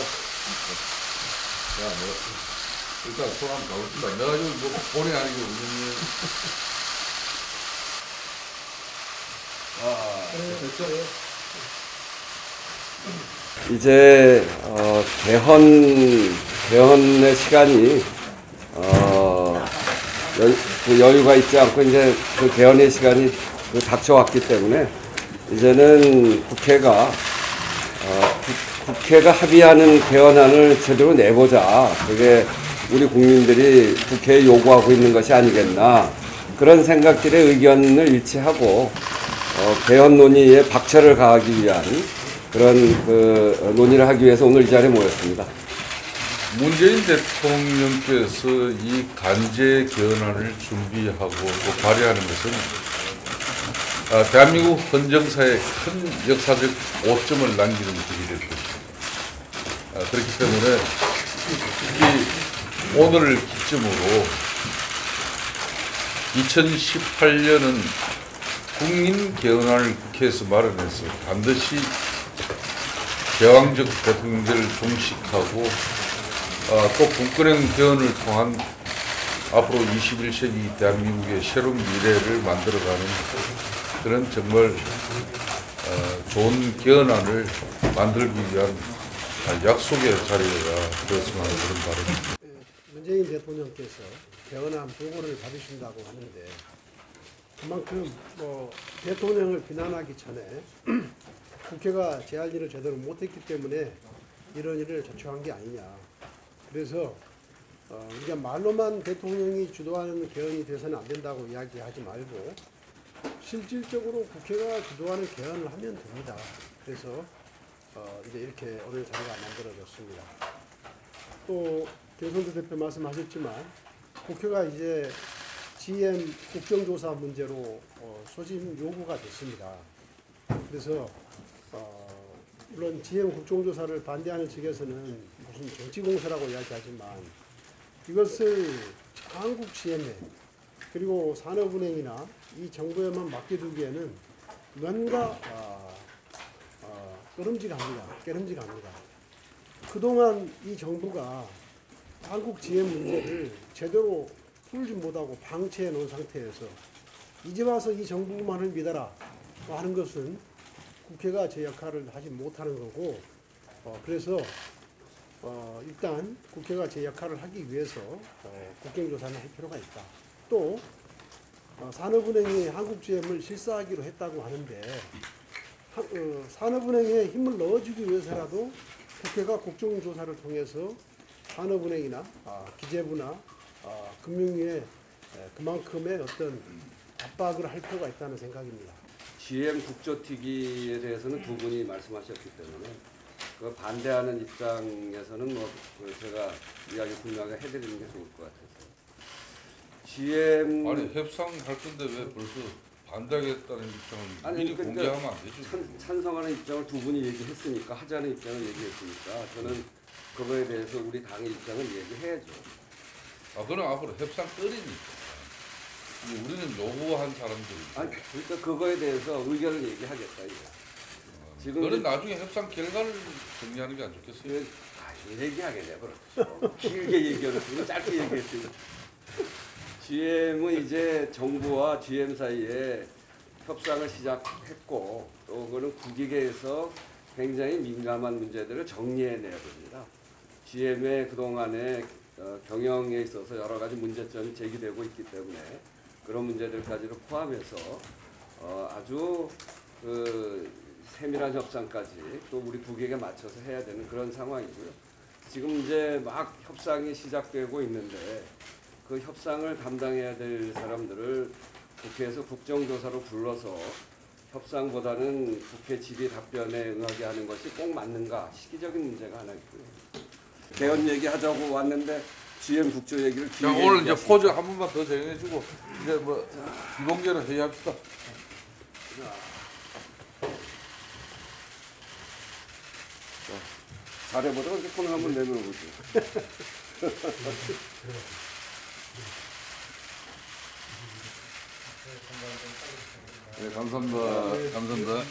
야, 뭐, 일단 소감 가봅시다. 내가 지금 뭐, 본의 아니게 우승이. 아, 됐죠? 이제 어, 개헌 개헌의 시간이 어, 여, 그 여유가 있지 않고 이제 그 개헌의 시간이 그 닥쳐왔기 때문에 이제는 국회가 어, 국- 국회가 합의하는 개헌안을 제대로 내보자. 그게 우리 국민들이 국회에 요구하고 있는 것이 아니겠나. 그런 생각들의 의견을 일치하고 어, 개헌 논의에 박차를 가하기 위한 그런 그 논의를 하기 위해서 오늘 이 자리에 모였습니다. 문재인 대통령께서 이 간제 개헌안을 준비하고 또 발의하는 것은 아, 대한민국 헌정사에 큰 역사적 오점을 남기는 될 것입니다. 아, 그렇기 때문에 특히 오늘을 기점으로 2018년은 국민 개헌안을 국회에서 마련해서 반드시 제왕적 대통령제를 종식하고 아, 또 국권형 개헌을 통한 앞으로 21세기 대한민국의 새로운 미래를 만들어가는 그런 정말 어, 좋은 개헌안을 만들기 위한 아, 약속의 자리가 하는 그런 바람입니다. 문재인 대통령께서 개헌안 보고를 받으신다고 하는데 그만큼 뭐 대통령을 비난하기 전에 국회가 제 할 일을 제대로 못했기 때문에 이런 일을 자초한 게 아니냐. 그래서 어, 우리가 말로만 대통령이 주도하는 개헌이 돼서는 안 된다고 이야기하지 말고 실질적으로 국회가 주도하는 개헌을 하면 됩니다. 그래서 어, 이제 이렇게 오늘 자리가 만들어졌습니다. 또 김성태 대표 말씀하셨지만 국회가 이제 GM 국정조사 문제로 어, 소집 요구가 됐습니다. 그래서 어, 물론 GM 국정조사를 반대하는 측에서는 무슨 정치공세라고 이야기하지만 이것을 한국 GM에 그리고 산업은행이나 이 정부에만 맡겨두기에는 뭔가 꺼름직합니다. 깨름직합니다. 그동안 이 정부가 한국 GM 문제를 제대로 풀지 못하고 방치해 놓은 상태에서 이제 와서 이 정부만을 믿어라 하는 것은 국회가 제 역할을 하지 못하는 거고 어, 그래서 어, 일단 국회가 제 역할을 하기 위해서 어, 국정조사를 할 필요가 있다. 또 어, 산업은행이 한국 GM을 실사하기로 했다고 하는데 산업은행에 힘을 넣어주기 위해서라도 국회가 국정조사를 통해서 산업은행이나 아, 기재부나 아, 금융위에 에, 그만큼의 어떤 압박을 할 필요가 있다는 생각입니다. GM 국조튀기에 대해서는 두 분이 말씀하셨기 때문에 그 반대하는 입장에서는 뭐그 제가 이야기 분명하게 해드리는 게 좋을 것 같아서 GM 아니 협상할 건데 왜 벌써 반대하겠다는 입장을 아니, 미리 그러니까 공개하면 안 되죠? 찬, 찬성하는 입장을 두 분이 얘기했으니까 하자는 입장을 얘기했으니까 저는 그거에 대해서 우리 당의 입장을 얘기해야죠. 아 그럼 앞으로 협상 끓이니까 우리는 요구한 사람들이 아니 그러니까 그거에 대해서 의견을 얘기하겠다 이거. 지금 그건 이제 나중에 협상 결과를 정리하는 게 안 좋겠어요? 그, 아, 얘기하게 내버렸죠. 길게 얘기하는 거 짧게 얘기했어요. GM은 이제 정부와 GM 사이에 협상을 시작했고 또 그거는 국익에서 굉장히 민감한 문제들을 정리해내야 됩니다. GM의 그동안의 어, 경영에 있어서 여러 가지 문제점이 제기되고 있기 때문에 그런 문제들까지를 포함해서 어, 아주 그 세밀한 협상까지 또 우리 국익에 맞춰서 해야 되는 그런 상황이고요. 지금 이제 막 협상이 시작되고 있는데 그 협상을 감당해야 될 사람들을 국회에서 국정조사로 불러서 협상보다는 국회 질의 답변에 응하게 하는 것이 꼭 맞는가 시기적인 문제가 하나 있고요. 개헌 얘기하자고 왔는데 GM 국조 얘기를 자, 오늘 이제 얘기하시고. 포즈 한 번만 더 정해주고 이제 뭐 비공개로 회의합시다. 잘해보자. 이렇게 손을 한번 내밀어보죠. 네, 감사합니다. 감사합니다.